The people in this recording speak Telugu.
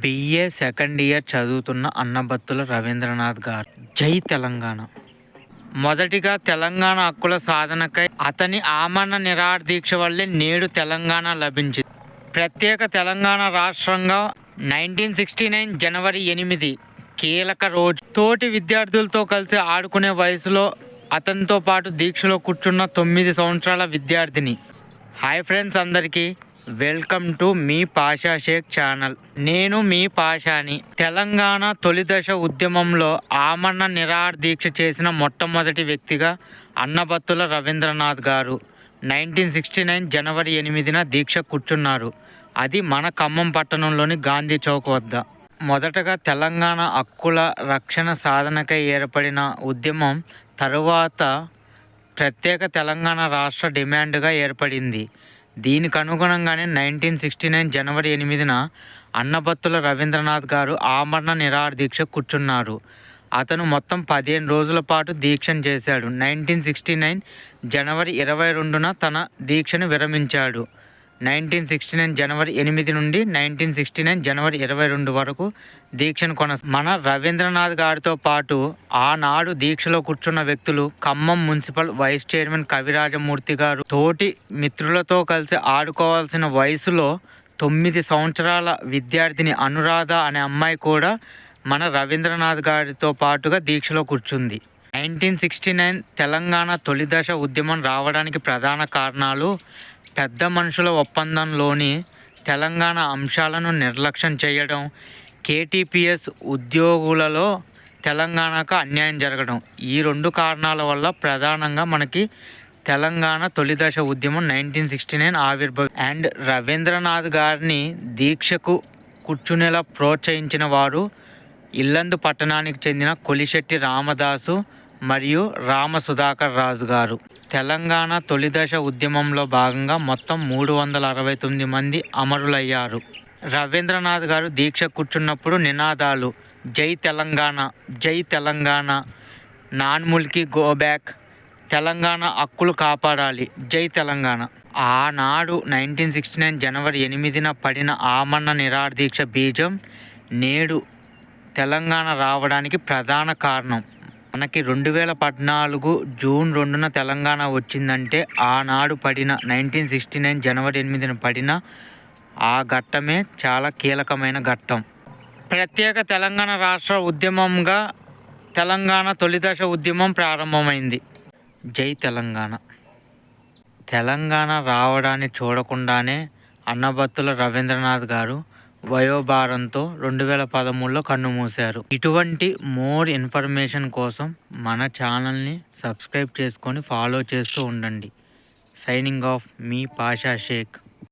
బిఏ సెకండ్ ఇయర్ చదువుతున్న అన్నబత్తుల రవీంద్రనాథ్ గారు. జై తెలంగాణ. మొదటిగా తెలంగాణ హక్కుల సాధనకై అతని ఆమరణ నిరాహార దీక్ష వల్లే నేడు తెలంగాణ లభించింది. ప్రత్యేక తెలంగాణ రాష్ట్రంగా నైన్టీన్ సిక్స్టీ నైన్ జనవరి ఎనిమిది కీలక రోజు. తోటి విద్యార్థులతో కలిసి ఆడుకునే వయసులో అతనితో పాటు దీక్షలో కూర్చున్న తొమ్మిది సంవత్సరాల విద్యార్థిని. హాయ్ ఫ్రెండ్స్ అందరికీ. వెల్కమ్ టు మీ పాషా షేక్ ఛానల్. నేను మీ పాషాని. తెలంగాణ తొలి దశ ఉద్యమంలో ఆమరణ నిరాహార దీక్ష చేసిన మొట్టమొదటి వ్యక్తిగా అన్నబత్తుల రవీంద్రనాథ్ గారు నైన్టీన్ సిక్స్టీ నైన్ జనవరి ఎనిమిదిన దీక్ష కూర్చున్నారు. అది మన ఖమ్మం పట్టణంలోని గాంధీ చౌక్ వద్ద. మొదటగా తెలంగాణ హక్కుల రక్షణ సాధనకై ఏర్పడిన ఉద్యమం తరువాత ప్రత్యేక తెలంగాణ రాష్ట్ర డిమాండ్గా ఏర్పడింది. దీనికి అనుగుణంగానే నైన్టీన్ సిక్స్టీ నైన్ జనవరి ఎనిమిదిన అన్నబత్తుల రవీంద్రనాథ్ గారు ఆమరణ నిరాహార దీక్ష కూర్చున్నారు. అతను మొత్తం పదిహేను రోజుల పాటు దీక్షను చేశాడు. నైన్టీన్ సిక్స్టీ నైన్ జనవరి ఇరవై రెండున తన దీక్షను విరమించాడు. నైన్టీన్ సిక్స్టీ నైన్ జనవరి ఎనిమిది నుండి నైన్టీన్ సిక్స్టీ నైన్ జనవరి ఇరవై రెండు వరకు దీక్షను కొన మన రవీంద్రనాథ్ గారితో పాటు ఆనాడు దీక్షలో కూర్చున్న వ్యక్తులు Khammam municipal vice chairman Kavirajamurthy గారు తోటి మిత్రులతో కలిసి ఆడుకోవాల్సిన వయసులో తొమ్మిది సంవత్సరాల విద్యార్థిని అనురాధ అనే అమ్మాయి కూడా మన రవీంద్రనాథ్ గారితో పాటుగా దీక్షలో కూర్చుంది. నైన్టీన్ సిక్స్టీ నైన్ తెలంగాణ తొలిదశ ఉద్యమం రావడానికి ప్రధాన కారణాలు పెద్ద మనుషుల ఒప్పందంలోని తెలంగాణ అంశాలను నిర్లక్ష్యం చేయడం కేటీపీఎస్ ఉద్యోగులలో తెలంగాణకు అన్యాయం జరగడం. ఈ రెండు కారణాల వల్ల ప్రధానంగా మనకి తెలంగాణ తొలిదశ ఉద్యమం నైన్టీన్ సిక్స్టీ నైన్ ఆవిర్భావ. అండ్ రవీంద్రనాథ్ గారిని దీక్షకు కూర్చునేలా ప్రోత్సహించిన వారు ఇల్లందు పట్టణానికి చెందిన కొలిశెట్టి రామదాసు మరియు రామ సుధాకర్ రాజు గారు. తెలంగాణ తొలిదశ ఉద్యమంలో భాగంగా మొత్తం మూడు వందల అరవై తొమ్మిది మంది అమరులయ్యారు. రవీంద్రనాథ్ గారు దీక్ష కూర్చున్నప్పుడు నినాదాలు జై తెలంగాణ జై Telangana నాన్ముల్కి go back go back Telangana హక్కులు కాపాడాలి జై తెలంగాణ. ఆనాడు నైన్టీన్ సిక్స్టీ నైన్ జనవరి ఎనిమిదిన పడిన ఆమరణ నిరాదీక్ష బీజం నేడు తెలంగాణ రావడానికి ప్రధాన కారణం. మనకి రెండు వేల పద్నాలుగు జూన్ రెండున తెలంగాణ వచ్చిందంటే ఆనాడు పడిన నైన్టీన్ సిక్స్టీ నైన్ జనవరి ఎనిమిదిన పడిన ఆ ఘట్టమే చాలా కీలకమైన ఘట్టం. ప్రత్యేక తెలంగాణ రాష్ట్ర ఉద్యమంగా తెలంగాణ తొలిదశ ఉద్యమం ప్రారంభమైంది. జై తెలంగాణ. తెలంగాణ రావడాన్ని చూడకుండానే అన్నబత్తుల రవీంద్రనాథ్ గారు వయోభారంతో రెండు వేల పదమూడులో కన్నుమూశారు ఇటువంటి మోర్ ఇన్ఫర్మేషన్ కోసం మన ఛానల్ని సబ్స్క్రైబ్ చేసుకొని ఫాలో చేస్తూ ఉండండి. సైనింగ్ ఆఫ్ మీ పాషా షేక్.